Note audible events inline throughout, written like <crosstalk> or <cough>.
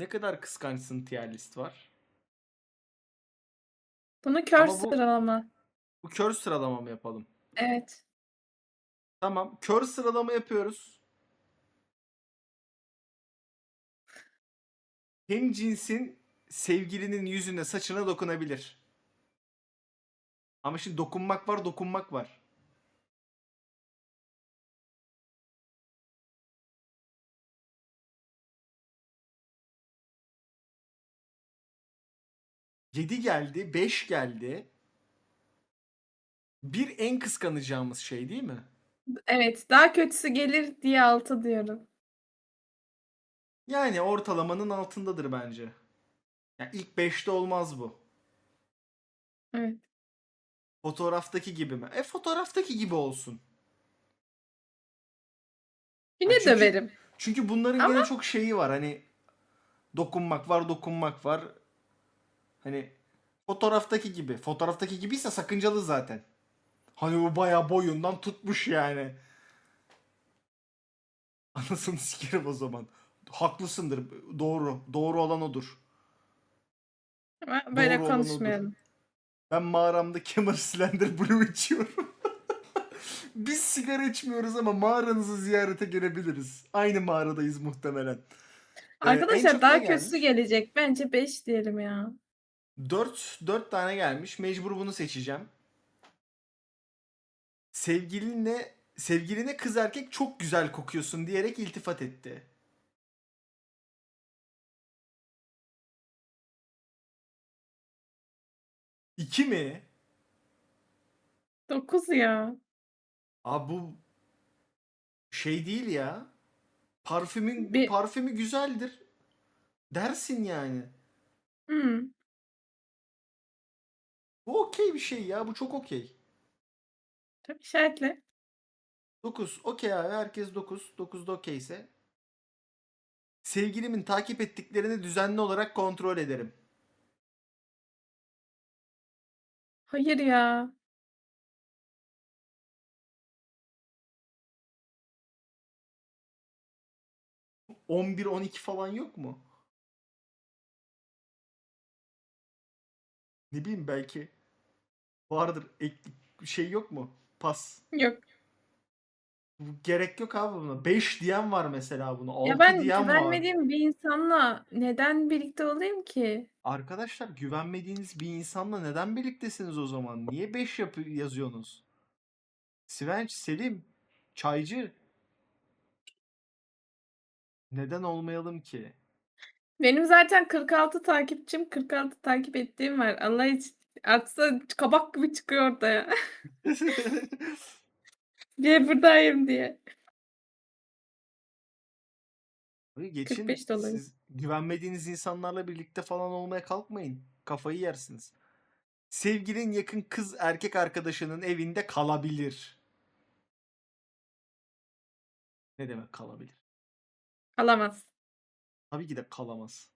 Ne kadar kıskançsın tier list var. Bunu kör Ama bu- sıralama. Bu kör sıralama mı yapalım? Evet. Tamam. Kör sıralama yapıyoruz. Hem cinsin sevgilinin yüzüne saçına dokunabilir. Ama şimdi dokunmak var dokunmak var. Yedi geldi, beş geldi. Bir en kıskanacağımız şey değil mi? Evet. Daha kötüsü gelir diye altı diyorum. Yani ortalamanın altındadır bence. Yani ilk 5'te olmaz bu. Evet. Fotoğraftaki gibi mi? E fotoğraftaki gibi olsun. Yine çünkü- döverim. Çünkü bunların Ama- gene çok şeyi var. Hani dokunmak var, dokunmak var. Hani fotoğraftaki gibi. Fotoğraftaki gibiyse sakıncalı zaten. Hani bu bayağı boyundan tutmuş yani. <laughs> Anasını sikerim o zaman. Haklısındır. Doğru. Doğru olan odur. Ama böyle Doğru olan konuşmayalım. Ben mağaramda Kemal Slender Blue içiyorum. <laughs> Biz sigara içmiyoruz ama mağaranızı ziyarete gelebiliriz. Aynı mağaradayız muhtemelen. Ee, en Arkadaşlar çok daha ne kötüsü gelmiş? gelecek. Bence 5 diyelim ya. 4 4 tane gelmiş. Mecbur bunu seçeceğim. Sevgilinle sevgiline kız erkek çok güzel kokuyorsun diyerek iltifat etti. İki mi? 9 ya. Abi bu şey değil ya. Parfümün Bir- parfümü güzeldir. Dersin yani. Hmm. Bu okey bir şey ya. Bu çok okey. Tabii işaretle. 9. Okey abi. Herkes 9. 9'da okeyse. Sevgilimin takip ettiklerini düzenli olarak kontrol ederim. Hayır ya. Cık, 11 12 falan yok mu? Ne bileyim belki vardır. Ek, şey yok mu? Pas. Yok. Gerek yok abi buna. 5 diyen var mesela buna. 6 Ya ben diyen var. güvenmediğim bir insanla neden birlikte olayım ki? Arkadaşlar güvenmediğiniz bir insanla neden birliktesiniz o zaman? Niye 5 yapı yazıyorsunuz? Svenç, Selim, Çaycı. Neden olmayalım ki? Benim zaten 46 takipçim, 46 takip ettiğim var. Allah için atsa kabak gibi çıkıyor ortaya. <laughs> <laughs> diye buradayım diye. Geçin 45 dolayı. siz güvenmediğiniz insanlarla birlikte falan olmaya kalkmayın. Kafayı yersiniz. Sevgilin yakın kız erkek arkadaşının evinde kalabilir. Ne demek kalabilir? Alamaz. Tabii ki de kalamaz.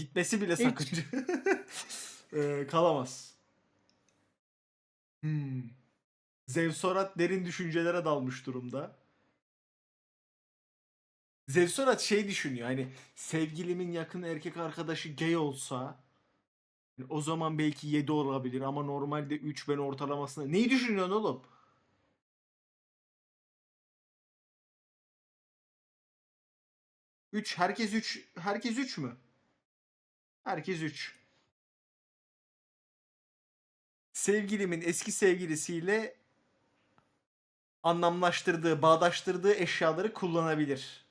Gitmesi bile Üç. sakınca. <laughs> Eee, kalamaz. Hmm. Zevsorat derin düşüncelere dalmış durumda. Zevsorat şey düşünüyor hani sevgilimin yakın erkek arkadaşı gay olsa o zaman belki 7 olabilir ama normalde 3 ben ortalamasına. Neyi düşünüyorsun oğlum? Üç herkes 3 herkes 3 mü? Herkes 3. Sevgilimin eski sevgilisiyle anlamlaştırdığı, bağdaştırdığı eşyaları kullanabilir.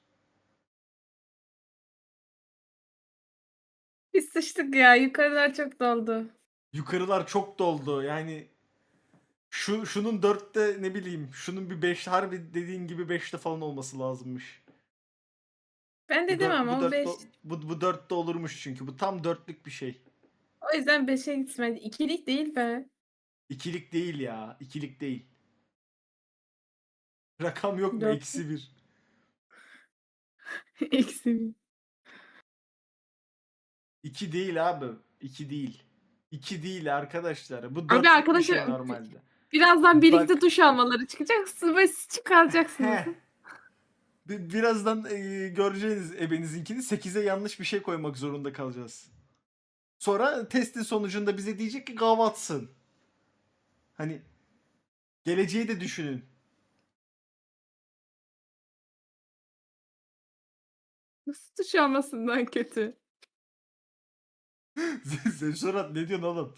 Biz sıçtık ya. Yukarılar çok doldu. Yukarılar çok doldu. Yani şu şunun 4'te ne bileyim, şunun bir 5 harbi dediğin gibi 5'te falan olması lazımmış. Ben Bu dedim dört- ama bu o 5. dörtte- bu, bu 4'te olurmuş çünkü. Bu tam dörtlük bir şey. O yüzden 5'e gitmedi. İkilik değil be. İkilik değil ya. ikilik değil. Rakam yok mu? Dört. Eksi bir. <laughs> Eksi bir. İki değil abi. İki değil. İki değil arkadaşlar. Bu Abi dörtlük bir arkadaşlar, şey normalde. Birazdan birlikte Bak- duş almaları çıkacaksınız ve siz çıkaracaksınız. Birazdan e, göreceğiniz ebenizinkini 8'e yanlış bir şey koymak zorunda kalacağız. Sonra testin sonucunda bize diyecek ki gavatsın. Hani geleceği de düşünün. Nasıl tuş almasından kötü? <laughs> Zevsurat ne diyorsun oğlum?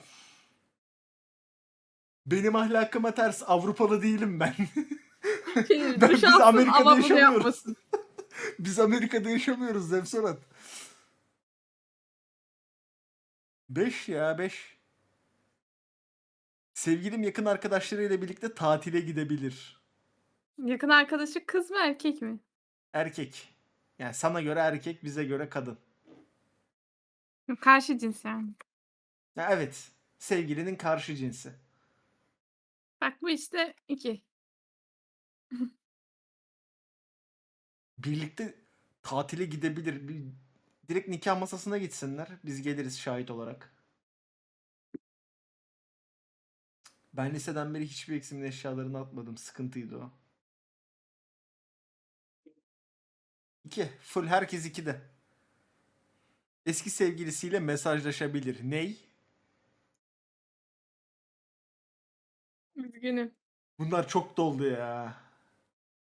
Benim ahlakıma ters Avrupalı değilim ben. <laughs> <laughs> Şey, Ben- biz Amerika'da ama yaşamıyoruz. <laughs> Biz Amerika'da yaşamıyoruz Zevsurat. 5 ya 5. Sevgilim yakın arkadaşlarıyla birlikte tatile gidebilir. Yakın arkadaşı kız mı erkek mi? Erkek. Yani sana göre erkek, bize göre kadın. Karşı cins yani. Ya evet. Sevgilinin karşı cinsi. Bak bu işte iki. Birlikte tatile gidebilir. Bir, direkt nikah masasına gitsinler. Biz geliriz şahit olarak. Ben liseden beri hiçbir eksimin eşyalarını atmadım. Sıkıntıydı o. İki. Full herkes ikide. Eski sevgilisiyle mesajlaşabilir. Ney? Üzgünüm. Bunlar çok doldu ya.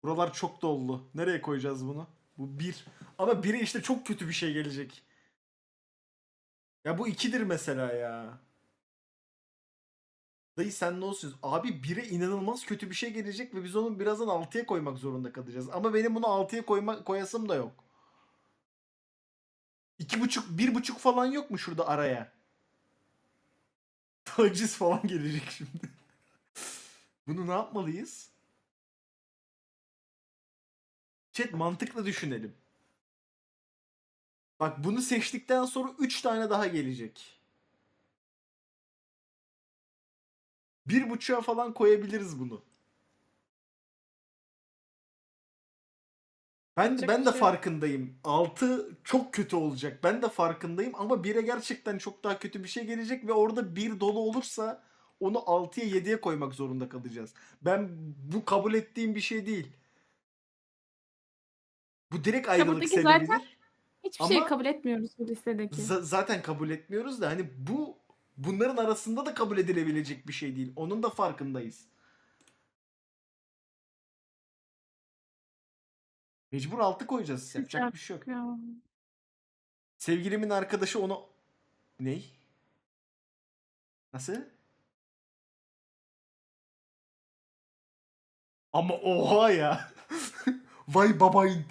Buralar çok doldu. Nereye koyacağız bunu? Bu bir. Ama biri işte çok kötü bir şey gelecek. Ya bu ikidir mesela ya. Dayı sen ne olsun? Abi bire inanılmaz kötü bir şey gelecek ve biz onu birazdan altıya koymak zorunda kalacağız. Ama benim bunu altıya koyma, koyasım da yok. İki buçuk, bir buçuk falan yok mu şurada araya? Taciz falan gelecek şimdi. <laughs> Bunu ne yapmalıyız? Chat mantıklı düşünelim. Bak bunu seçtikten sonra 3 tane daha gelecek. Bir buçuğa falan koyabiliriz bunu. Ben Yapacak ben de şey farkındayım. 6 çok kötü olacak. Ben de farkındayım ama 1'e gerçekten çok daha kötü bir şey gelecek ve orada 1 dolu olursa onu 6'ya 7'ye koymak zorunda kalacağız. Ben bu kabul ettiğim bir şey değil. Bu direkt ayrılık buradaki sebebidir. zaten Hiçbir Ama- kabul etmiyoruz bu listedeki. Z- zaten kabul etmiyoruz da hani bu bunların arasında da kabul edilebilecek bir şey değil. Onun da farkındayız. Mecbur altı koyacağız. Yapacak bir şey yok. Ya. Sevgilimin arkadaşı onu... Ney? Nasıl? Ama oha ya. <laughs> Vay babayın.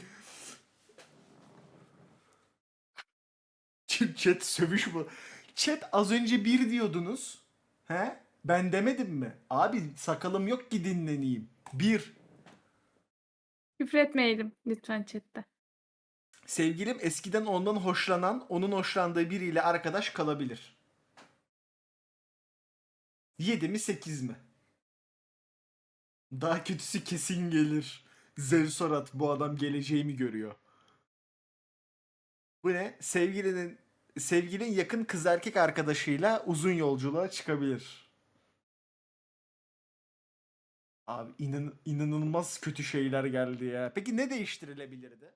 <laughs> Chat sövüş bu. Chat az önce bir diyordunuz. He? Ben demedim mi? Abi sakalım yok ki dinleneyim. Bir. Küfür etmeyelim lütfen chatte. Sevgilim eskiden ondan hoşlanan, onun hoşlandığı biriyle arkadaş kalabilir. 7 mi 8 mi? Daha kötüsü kesin gelir. Zevsorat bu adam geleceğimi görüyor. Bu ne? Sevgilinin sevgilin yakın kız erkek arkadaşıyla uzun yolculuğa çıkabilir. Abi inan, inanılmaz kötü şeyler geldi ya. Peki ne değiştirilebilirdi?